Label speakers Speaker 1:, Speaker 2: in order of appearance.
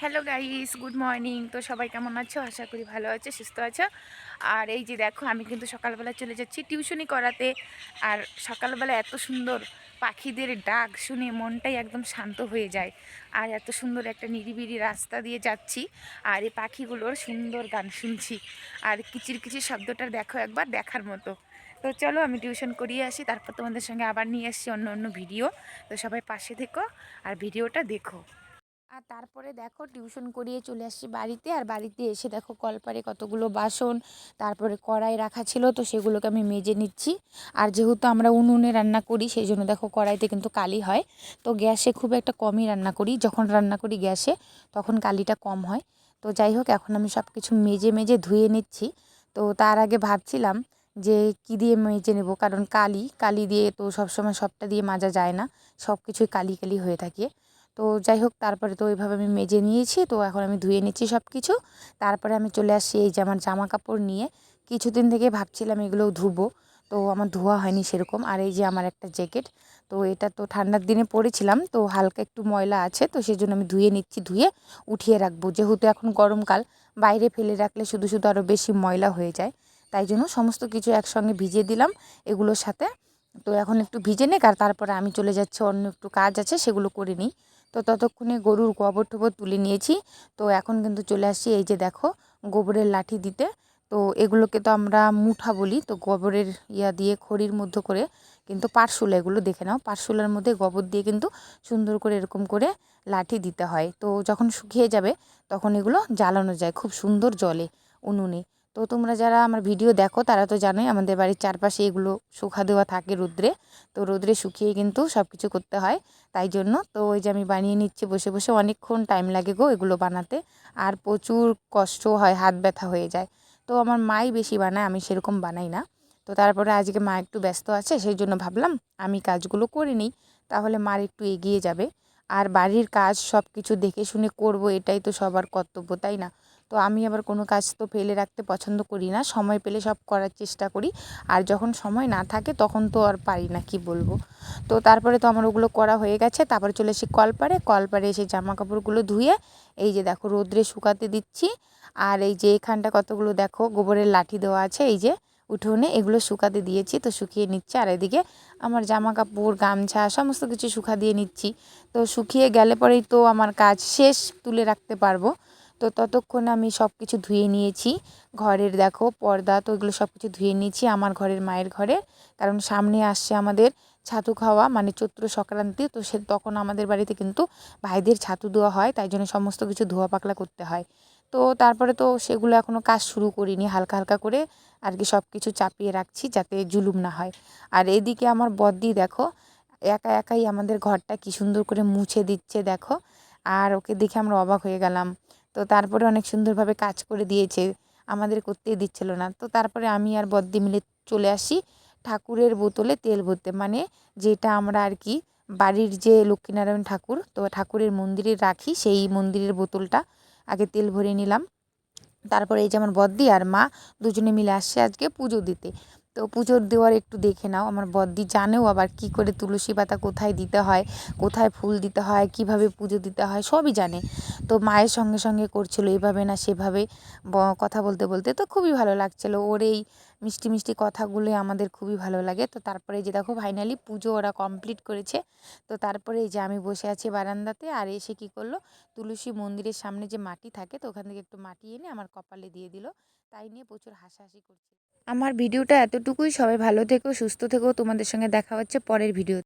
Speaker 1: Hello guys good morning তো সবাই কেমন আছো? আশা করি ভালো আছো, সুস্থ আছো। আর এই যে দেখো, আমি কিন্তু সকালবেলা চলে যাচ্ছি টিউশনি করাতে। আর সকালবেলা এত সুন্দর পাখিদের ডাক শুনে মনটাই একদম শান্ত হয়ে যায়। আর এত সুন্দর একটা নিরিবিলি রাস্তা দিয়ে যাচ্ছি। আর এই পাখিগুলোর সুন্দর গান শুনছি। আর কিচির কিচির শব্দটা দেখো একবার দেখার মতো। তো চলো আমি টিউশন করিয়ে আসি, তারপর তোমাদের সঙ্গে আবার নিয়ে আসছি অন্য অন্য ভিডিও। তো সবাই পাশে থেকো আর ভিডিওটা দেখো। আর তারপরে দেখো টিউশন করিয়ে চলে আসছি বাড়িতে, আর বাড়িতে এসে দেখো কলপারে কতগুলো বাসন, তারপরে কড়াই রাখা ছিল, তো সেগুলোকে আমি মেজে নিচ্ছি। আর যেহেতু আমরা উনুনে রান্না করি সেই জন্য দেখো কড়াইতে কিন্তু কালি হয়। তো গ্যাসে খুব একটা কমই রান্না করি, যখন রান্না করি গ্যাসে, তখন কালিটা কম হয়। তো যাই হোক, এখন আমি সব কিছু মেজে মেজে ধুয়ে নিচ্ছি। তো তার আগে ভাবছিলাম যে কী দিয়ে মেজে নেব? কারণ কালি কালি দিয়ে তো সবসময় সবটা দিয়ে মাজা যায় না। সব কিছুই কালি কালি হয়ে থাকে। তো যাই হোক, তারপরে তো ওইভাবে আমি মেজে নিয়েছি। তো এখন আমি ধুয়ে নিচ্ছি সব কিছু তারপরে আমি চলে আসছি এই যে আমার জামা কাপড় নিয়ে। কিছুদিন থেকে ভাবছিলাম এগুলো ধুবো। তো আমার ধোয়া হয়নি সেরকম। আর এই যে আমার একটা জ্যাকেট। তো এটা তো ঠান্ডার দিনে পরেছিলাম। তো হালকা একটু ময়লা আছে। তো সেই জন্য আমি ধুয়ে নিচ্ছি, ধুয়ে উঠিয়ে রাখব। যেহেতু এখন গরমকাল, বাইরে ফেলে রাখলে শুধু শুধু আরও বেশি ময়লা হয়ে যায়। তাই জন্য সমস্ত কিছু একসঙ্গে ভিজিয়ে দিলাম এগুলোর সাথে। তো এখন একটু ভিজে নেক আর তারপরে আমি চলে যাচ্ছি, অন্য একটু কাজ আছে সেগুলো করে নিই। তো ততক্ষণে গরুর গোবর টোবর তুলে নিয়েছি। তো এখন কিন্তু চলে আসছি এই যে দেখো গোবরের লাঠি দিতে। তো এগুলোকে তো আমরা মুঠা বলি, তো গোবরের ইয়া দিয়ে খড়ির মধ্যে করে কিন্তু পারশুলা এগুলো দেখে নাও। পারশুলার মধ্যে গোবর দিয়ে কিন্তু সুন্দর করে এরকম করে লাঠি দিতে হয়। তো যখন শুকিয়ে যাবে তখন এগুলো জ্বালানো যায়, খুব সুন্দর জলে উনুনে। তো তোমরা যারা আমার ভিডিও দেখো, তারা তো জানোই আমাদের বাড়ির চারপাশে এগুলো শুকা দেওয়া থাকে রোদ্রে। তো রোদ্রে শুকিয়ে কিন্তু সব কিছু করতে হয়, তাই জন্য। তো ওই যে আমি বানিয়ে নিচ্ছি, বসে বসে অনেকক্ষণ টাইম লাগে গো এগুলো বানাতে। আর প্রচুর কষ্ট হয়, হাত ব্যথা হয়ে যায়। তো আমার মাই বেশি বানায়, আমি সেরকম বানাই না। তো তারপরে আজকে মা একটু ব্যস্ত আছে সেই জন্য ভাবলাম আমি কাজগুলো করে নিই, তাহলে মার একটু এগিয়ে যাবে। আর বাড়ির কাজ সব কিছু দেখে শুনে করব, এটাই তো সবার কর্তব্য, তাই না? তো আমি আবার কোনো কাজ তো ফেলে রাখতে পছন্দ করি না। সময় পেলে সব করার চেষ্টা করি। আর যখন সময় না থাকে তখন তো আর পারি না, কি বলব? তো তারপরে তো আমার ওগুলো করা হয়ে গেছে। তারপরে চলে এসে কলপারে কলপারে এসে জামা কাপড়গুলো ধুয়ে এই যে দেখো রোদ্রে শুকাতে দিচ্ছি। আর এই যে এখানটা কতগুলো দেখো, গোবরের লাঠি দেওয়া আছে, এই যে উঠোনে এগুলো শুকাতে দিয়েছি। তো শুকিয়ে নিচ্ছে। আর এদিকে আমার জামা কাপড় গামছা সমস্ত কিছু শুকা দিয়ে নিচ্ছি। তো শুকিয়ে গেলে পরেই তো আমার কাজ শেষ, তুলে রাখতে পারব। তো ততক্ষণ আমি সব কিছু ধুয়ে নিয়েছি। ঘরের দেখো পর্দা তো এগুলো সব কিছু ধুয়ে নিয়েছি আমার ঘরের, মায়ের ঘরে কারণ সামনে আসছে আমাদের ছাতু খাওয়া মানে চৈত্র সংক্রান্তি, তো সে তখন আমাদের বাড়িতে কিন্তু ভাইদের ছাতু দেওয়া হয়, তাই জন্য সমস্ত কিছু ধোয়া পাকলা করতে হয়। তো তারপরে তো সেগুলো এখনও কাজ শুরু করিনি, হালকা হালকা করে আর কি সব কিছু চাপিয়ে রাখছি যাতে জুলুম না হয়। আর এদিকে আমার বদ্দি দেখো, একা একাই আমাদের ঘরটা কি সুন্দর করে মুছে দিচ্ছে দেখো। আর ওকে দেখে আমরা অবাক হয়ে গেলাম। তো তারপরে অনেক সুন্দরভাবে কাজ করে দিয়েছে, আমাদের করতেই দিচ্ছিল না। তো তারপরে আমি আর বদ্দি মিলে চলে আসি ঠাকুরের বোতলে তেল ভরতে। মানে যেটা আমরা আর কি বাড়ির যে লক্ষ্মীনারায়ণ ঠাকুর, তো ঠাকুরের মন্দিরে রাখি, সেই মন্দিরের বোতলটা আগে তেল ভরে নিলাম। তারপরে এই যে আমার বদ্দি আর মা দুজনে মিলে আসছে আজকে পুজো দিতে। তো পুজোর দেওয়ার একটু দেখে নাও। আমার বদ্দি জানেও আবার কি করে তুলসী পাতা কোথায় দিতে হয়, কোথায় ফুল দিতে হয়, কীভাবে পুজো দিতে হয়, সবই জানে। তো মায়ের সঙ্গে সঙ্গে করছিল, এভাবে না সেভাবে কথা বলতে বলতে। তো খুবই ভালো লাগছিল। ওর এই মিষ্টি মিষ্টি কথাগুলোই আমাদের খুবই ভালো লাগে। তো তারপরে যে দেখো ফাইনালি পুজো ওরা কমপ্লিট করেছে। তো তারপরে এই যে আমি বসে আছি বারান্দাতে আর এসে কি করল, তুলসী মন্দিরের সামনে যে মাটি থাকে, তো ওখান থেকে একটু মাটি এনে আমার কপালে দিয়ে দিল। তাই নিয়ে প্রচুর হাসাহাসি করছে। আমার ভিডিওটা এতটুকুই। সবাই ভালো থেকো সুস্থ থেকো। তোমাদের সঙ্গে দেখা হচ্ছে পরের ভিডিও